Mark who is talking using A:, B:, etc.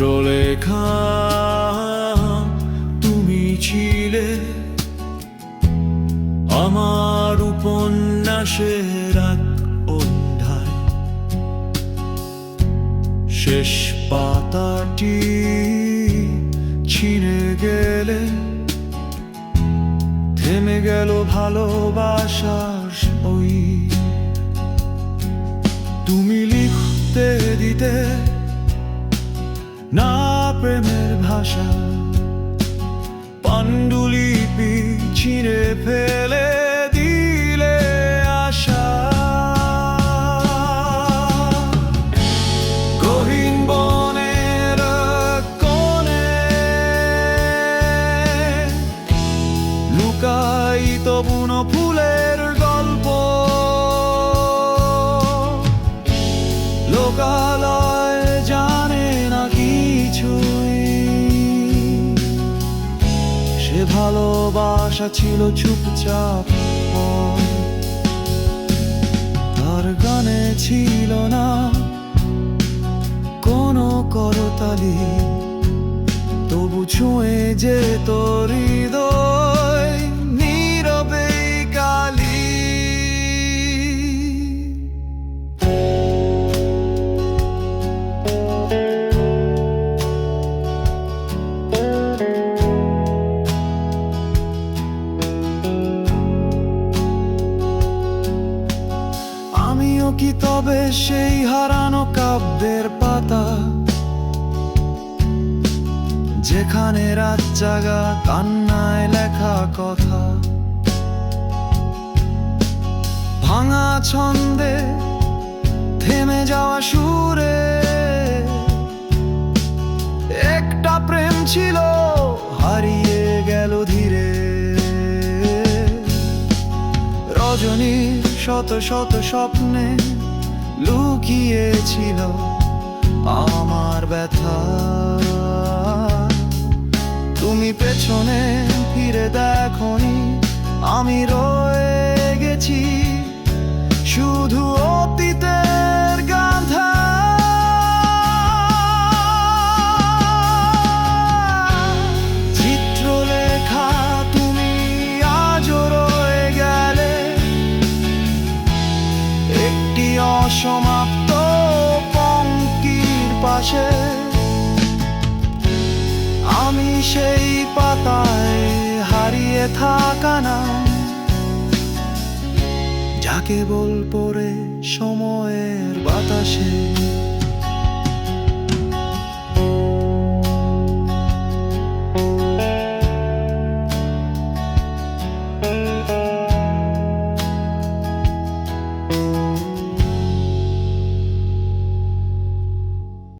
A: চিত্রলেখা তুমি ছিলে আমার উপন্যাসের এক অধ্যায়। শেষ পাতাটি ছিঁড়ে গেলে, থেমে গেল ভালোবাসার ওই তুমি লিখতে দিতে না প্রেমের ভাষা, পাণ্ডুলিপি ছিঁড়ে ফেলে দিলে আশা। গহীন বনের কোণে লুকায়িত বুনো ফুলের গল্প। লোকালয় সে ভালোবাসা ছিল চুপচাপ। তার গানে ছিল না কোনো করতালি, তবু ছুঁয়ে যে তোর হৃদয় কি তবে সেই হারানো কাব্যের পাতা? যেখানে রাত জাগা কান্নায় লেখা কথা। ভাঙা ছন্দে থেমে যাওয়া সুরে। একটা প্রেম ছিল শত শত স্বপ্নে লুকিয়েছিল আমার ব্যথা। তুমি পেছনে ফিরে দেখনি আমি রয়ে পঙ্কির আমি সেই পাতায় হারিয়ে থাকা না যাকে কেবল পরে সময়ের বাতাসে।